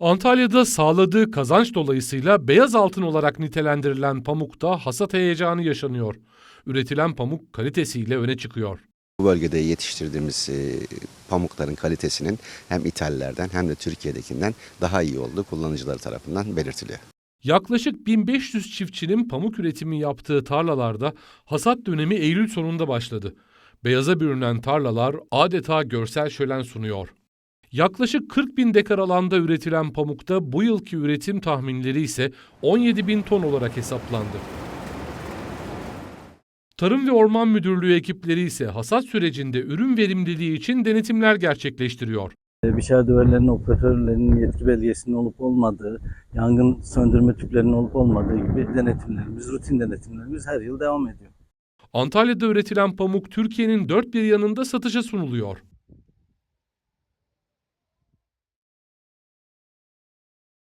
Antalya'da sağladığı kazanç dolayısıyla beyaz altın olarak nitelendirilen pamukta hasat heyecanı yaşanıyor. Üretilen pamuk kalitesiyle öne çıkıyor. Bu bölgede yetiştirdiğimiz e, pamukların kalitesinin hem ithallerden hem de Türkiye'dekinden daha iyi olduğu kullanıcılar tarafından belirtiliyor. Yaklaşık 1500 çiftçinin pamuk üretimi yaptığı tarlalarda hasat dönemi Eylül sonunda başladı. Beyaza bürünen tarlalar adeta görsel şölen sunuyor. Yaklaşık 40 bin dekar alanda üretilen pamukta bu yılki üretim tahminleri ise 17 bin ton olarak hesaplandı. Tarım ve Orman Müdürlüğü ekipleri ise hasat sürecinde ürün verimliliği için denetimler gerçekleştiriyor. Bişar düverlerinin operatörlerinin yetki belgesinin olup olmadığı, yangın söndürme tüplerinin olup olmadığı gibi denetimlerimiz, rutin denetimlerimiz her yıl devam ediyor. Antalya'da üretilen pamuk Türkiye'nin dört bir yanında satışa sunuluyor.